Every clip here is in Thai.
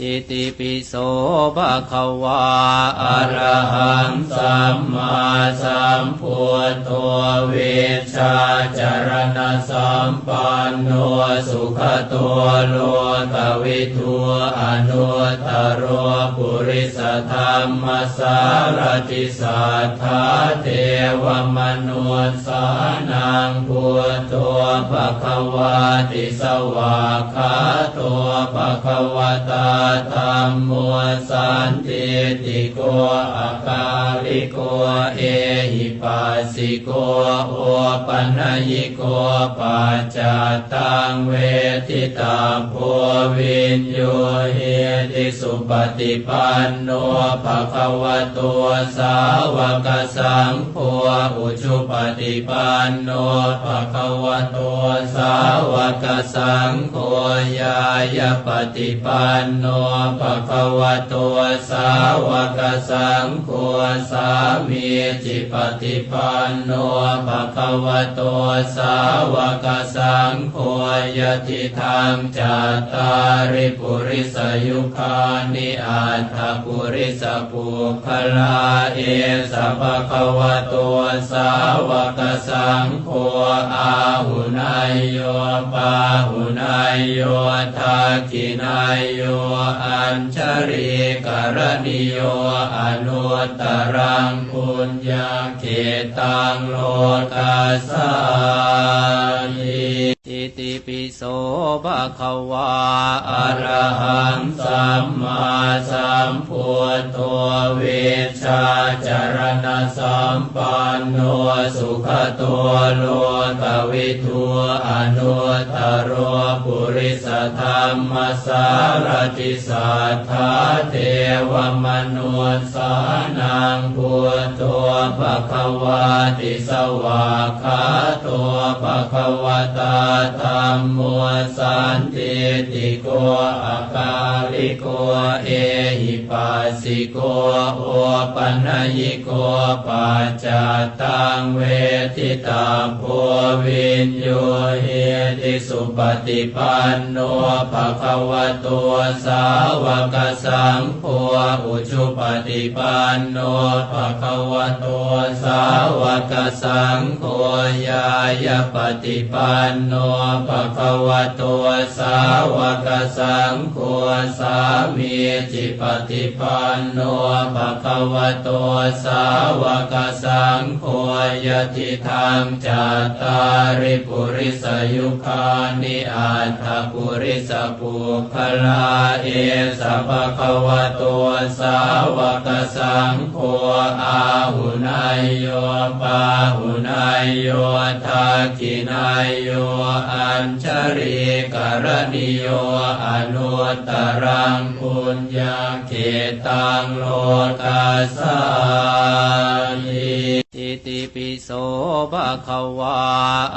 อิติปิโสภะคะวาอะระหังสัมมาสัมพุทโธเวชาจารณะสัมปันโนสุขตัวโลกวิทูอนุตตรโรปุริสธรรมสารติสัทธาเทวมนุสสานังพุทโธภะคะวาติสวากาโต ภะคะวตาธรรมมัวสันติติโกอาการิโกเอหิ ปัสสิโกโอปัญญิโกปัจจตังเวทิตาโพวินโยเฮติสุปฏิปันโนภะคะวะโตสาวกสังโฆอุชุปฏิปันโนภะคะวะโตสาวกสังโฆยายาปฏิปันโนภะคะวะโตสาวกสังโฆสามีจิปฏิปันโนภะคะวะโตสาวกสังโฆยติธรรมจัตตาริปุริสยุคานิอัตถปุริสปุคลาเอสะภะคะวะโตสาวกสังโฆอาหุนายโยปาหุนายโยทักขินายโยอัญชริกรณิโยอนุตตรังปุญญาเขตังโลตัสสานิ ติปิโสภะคะวาอะระหังสัมมาสัมพุทโธเวชาจารณสัมปันโนสุขตัวโลกวิทูอนุตตโรปุริสธรรมสารติสัทธาเทวมนุสสานังพุทโธภะคะวาติสวากขาโตภะคะวตาธรรมมัวสันติติโกอาการิโกเอหิปัสสิโกโอปัญญิโกปัจจตังเวทิตาโพวินโยเฮติสุปฏิปันโนภะคะวะโตสาวกสังโฆอุชุปฏิปันโนภะคะวะโตสาวกสังโฆยายปฏิปันโนภะคะวะโตสาวกสังโฆสามีจิปฏิปันโนภะคะวะโตสาวกสังโฆยติธรรมจัตตาริปุริสยุคานิอัตถปุริสปุคลาเอสะภะคะวะโตสาวกสังโฆอาหุนายโยปาหุนายโยทักขินายโยอัญชริกรณิโยอนุตตรังปุญญาเขตังโลกัสสานิอิติปิโสภะคะวา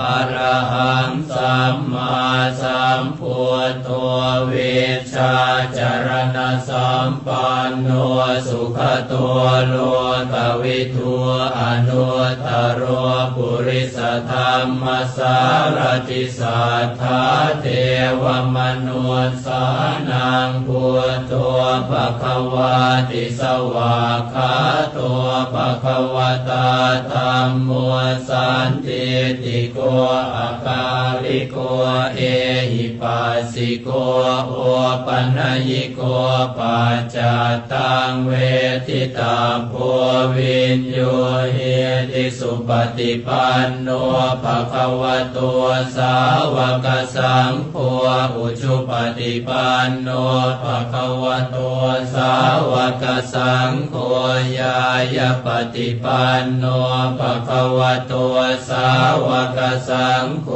อะระหังสัมมาสัมพุทโธเวชชาจรณะสัมปันโนสุขตัวโลกวิทูอนุตตรโรปุริสธร รมสารติสัทธาเทวมนุสสานังพุทโธภะคะวาติสวากขาโตภะคะวตาธรรมมัวสันติติโกอาการิโกเอหิปัสสิโกโอปัญญิโกปัจจตังเวทิตาโพวินโยเฮติสุปฏิปันโนภะคะวะโตสาวกสังโฆอุชุปฏิปันโนภะคะวะโตสาวกสังโฆยายาปฏิปันโนภะคะวะโตสาวกสังโฆ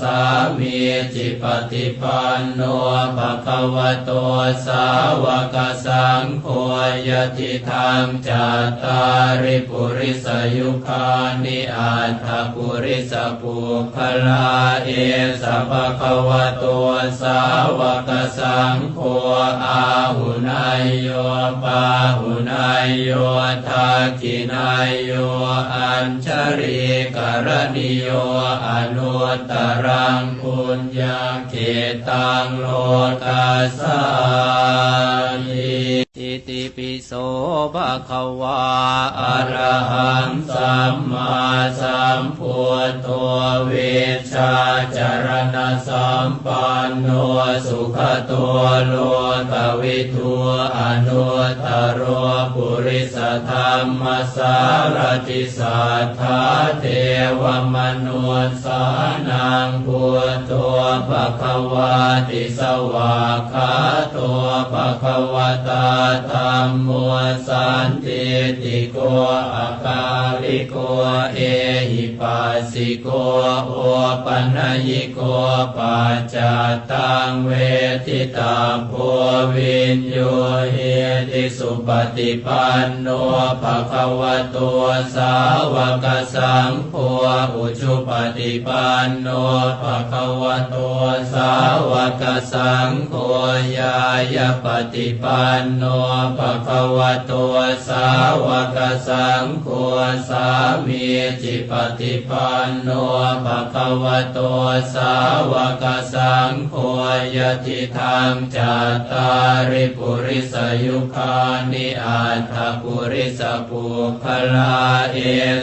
สามีจิปฏิปันโนภะคะวะโตสาวกสังโฆยติธรรมจัตตาริปุริสยุคานิอัตถปุริสปุคลาเอสะภะคะวะโตสาวกสังโฆอาหุนายโยปาหุนายโยทักขินายโยอัญชริกรณิโยอนุตรังปุญญาเขตังโลกัสสา ติปิโสภะคะวาอะระหังสัมมาสัมพุทโธเวชาจารณะสัมปันโนสุขตัวโลกวิทูอนุตตรโรปุริสธรรมสารติสัทธาเทวมนุสสานังพุทโธภะคะวาติสวากขาตัวภะคะวตาธรรมมัวสันติติโกอาคาลิโกเอหิปัสสิโกโอปัญญิโกปัจจตังเวทิตาโพวินโยเฮติสุปฏิปันโนภะคะวะโตัวสาวกสังโฆอุชุปฏิปันโนภะคะวะโตัวสาวกสังโฆยายปฏิปันโนภะคะวะโตัวสาวกสังโฆสามีจิปฏิปันโนภะคะวะโตัวสาวกสังโฆยติธรรมจัตตาริปุริสยุคานิอัตถปุริสปุคลาเอ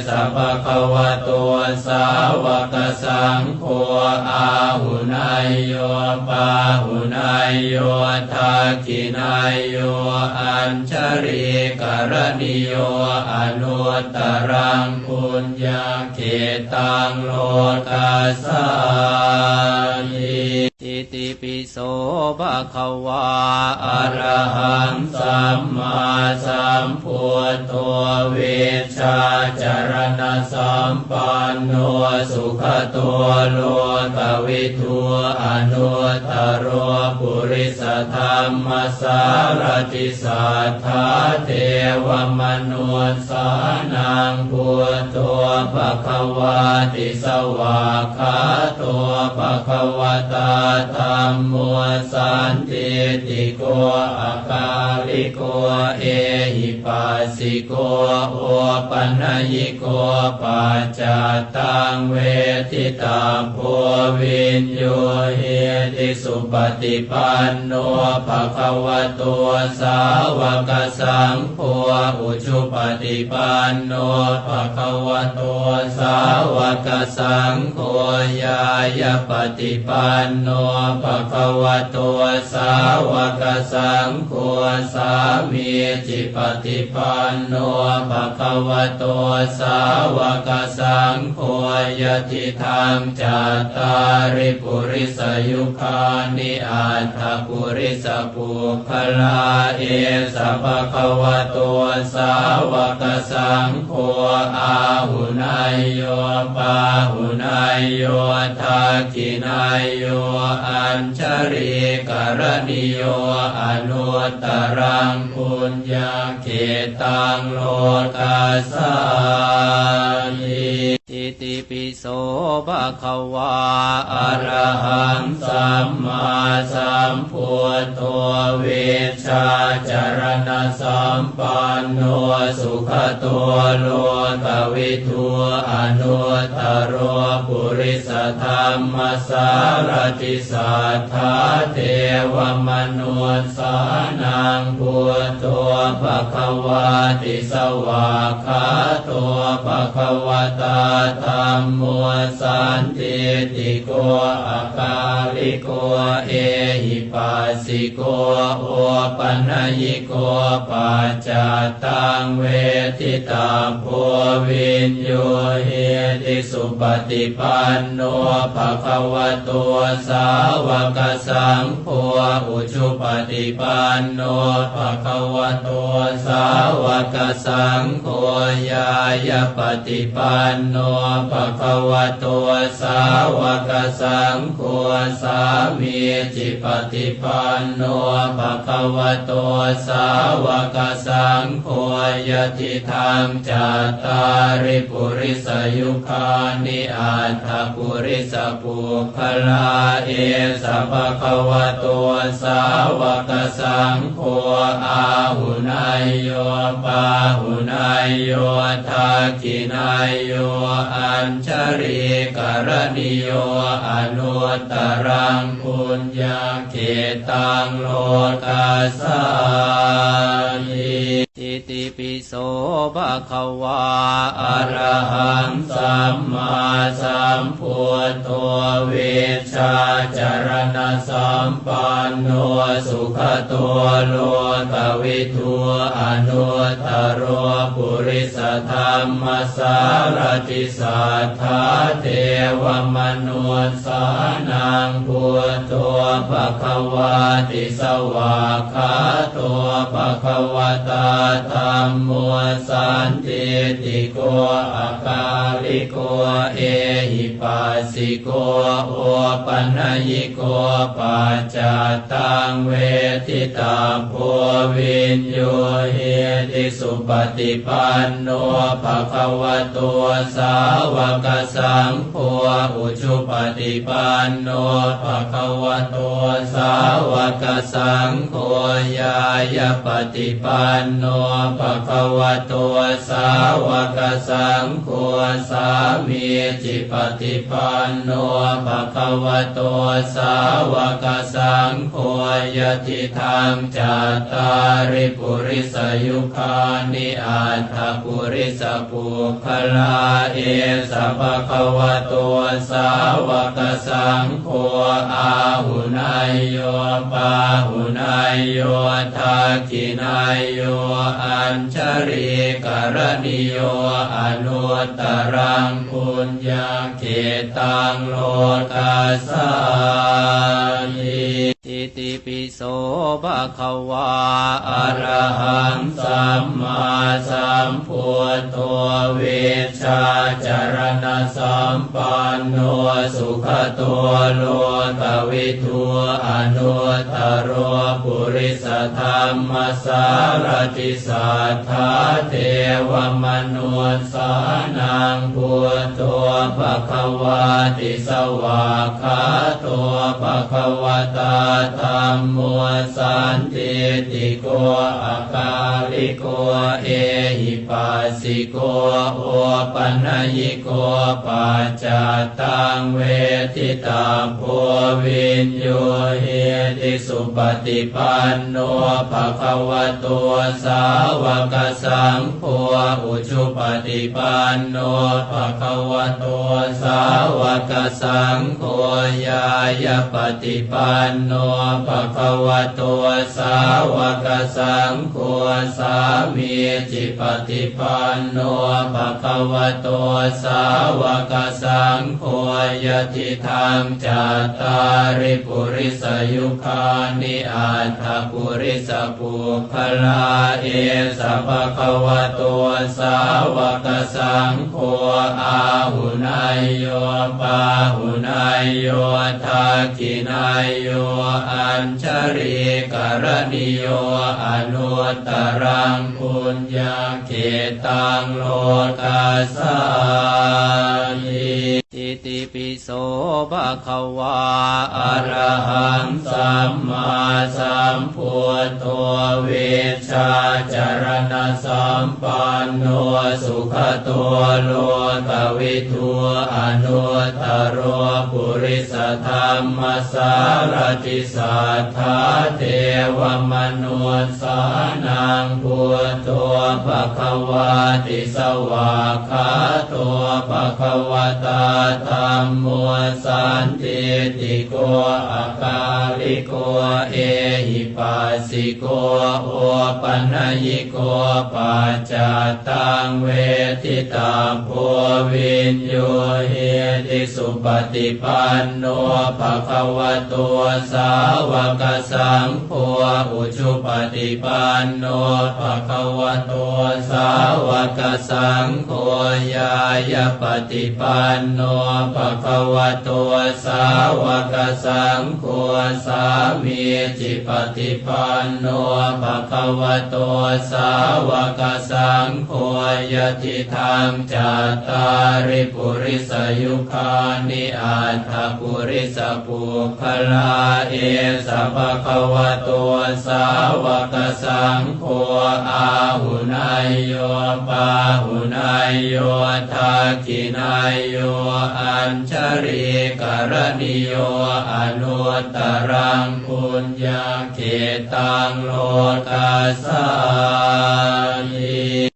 สะภะคะวะโตัวสาวกสังโฆอาหุนายโยปาหุนายโยทักขินายโยอัญชริกรณิโยอนุตตรังปุญญาเขตังโลกัสสานิ อิติปิโสภะคะวาอะระหังสัมมาสัมพุทโธเวชาจารณสัมปันโนสุขตัวโลกวิทูอนุตตโรปุริสธรรมสารติสัทธาเทวมนุสสานังพุทโธภะคะวาติสวากขาตัวภะคะวตาธรรมมัวสันติติโกอาคาลิโกเอหิปัสสิโกโอปัญญิโกปัจจตังเวทิตาโพวินโยเฮติสุปฏิปันโนภะคะวะโตัวสาวกสังโฆอุชุปฏิปันโนภะคะวะโตัวสาวกสังโฆยายปฏิปันโนภะคะวะโตัวสาวกสังโฆสามีจิปฏิปันโนภะคะวะโตัวสาวกสังโฆยติธรรมจัตตาริปุริสยุคานิอัตถปุริสปุคลาเอสะภะคะวะโตัวสาวกสังโฆอาหุนายโยปาหุนายโยทักินายโยอัญชริกรณิโยอนุตรังปุญญาเขตังโลกัสสานิ อิติปิโสภะคะวาอะระหังสัมมาสัมพุทโธเวชาจารณะสัมปันโนสุขตัวโลกวิทูอนุตตโรปุริสธรรมสารติสัทธาเทวมนุสสานังพุทโธภะคะวาติสวากขาตัวภะคะวตาธรรมมัวสันติติโกอาคาลิโกเอหิปัสสิโกโอปัญญิโกปัจจตังเวทิตาโพวินโยเฮติสุปฏิปันโนภะคะวะโตัวสาวกสังโฆอุชุปฏิปันโนภะคะวะโตัวสาวกสังโฆยายปฏิปันโนภะคะวะโตัวสาวกสังโฆสามีจิปฏิปันโนภะคะวะโตัวสาวกสังโฆยติธรรมจัตตาริปุริสยุคานิอัตถปุริสปุคลาเอสะภะคะวะโตัวสาวกสังโฆอาหุนายโยปาหุนายโยทักขินายโยอัญชริกรณิโยอนุตตรังปุญญาเกตังโลกัสสานิ ติปิโสภะคะวาอะระหังสัมมาสัมพุทโธเวชาจารณสัมปันโนสุขตัวโลกวิทูอนุตตโรปุริสธรรมสารติสัทธาเทวมนุสานังพุทโธภะคะวาติสวากขาโตภะคะวตาธัมโมสันติติโกอาคาลิโกเอหิปัสสิโกโอปัญญิโกปัจจตังเวทิตาโพวินโยเฮติสุปฏิปันโนภะคะวะโตสาวกสังโฆอุชุปฏิปันโนภะคะวะโตสาวกสังโฆยายปฏิปันโนภะคะวะโตสาวกสังโฆสามีจิปฏิปันโนภะคะวะโตสาวกสังโฆยติธรรมจัตตาริปุริสยุคานิอัตถปุริสปุคลาเอสะภะคะวะโตสาวกสังโฆอาหุนายโยปาหุนายโยทักขินายโยอัญชริกรณิโยอนุตตรังปุญญาเขตังโลกัสสานิอิติปิโสภะคะวาอะระหังสัมมาสัมพุทโธเวชชา จารณสัมปันโนสุขตัวโลกวิทูอนุตโรปุริสธรรมสารติสัทธาเทวมนุสานังพุทโธภะคะวาติสวากขาโตภะคะวตาธัมโมสันติติโกอาคาลิโกเอ ปัสสิโกโอปัญญิโกปัจจตังเวทิตาโพวินโยเฮติสุปฏิปันโนภะคะวะโตสาวกสังโฆอุชุปฏิปันโนภะคะวะโตสาวกสังโฆยายาปฏิปันโนภะคะวะโตสาวกสังโฆสามีจิปฏิปันโนภะคะวะโตสาวกสังโฆยติธรรมจัตตาริปุริสยุคานิอัตถปุริสปุคลาเอสะภะคะวะโตสาวกสังโฆอาหุนายโยปาหุนายโยทักขินายโยอัญชริกรณิโยอนุตตรังปุญญาเขตังโลตัสสานิอิ ติปิโสภะคะวาอะระหังสัมมาสัมพุทโธเวชาจารณะสัมปันโนสุขตัวโลกวิทูอนุตโรปุริสธรรมสารติสัทธาเทวมนุสานังพุทโธภะคะวาติสวากขาโตภะคะวตาธัมโมสันติติโกอาคาลิโกเอหิปัสสิโกโอปัญญิโกปัจจตังเวทิตาโพวินโยเฮติสุปฏิปันโนภะคะวะโตสาวกสังโฆอุชุปฏิปันโนภะคะวะโตสาวกสังโฆยายปฏิปันโนภะคะวะโตสาวกสังโฆสามีจิปฏิปันโนภะคะวะโตสาวกสังโฆยติธรรมจัตตาริปุริสยุคานิอัตถปุริสปุคลาเอสะภะคะวะโตสาวกสังโฆอาหุนายโยปาหุนายโยทักขินายโยออัญชริกรณิโยอนุตรังปุญญาเขตังโลตัสสานิ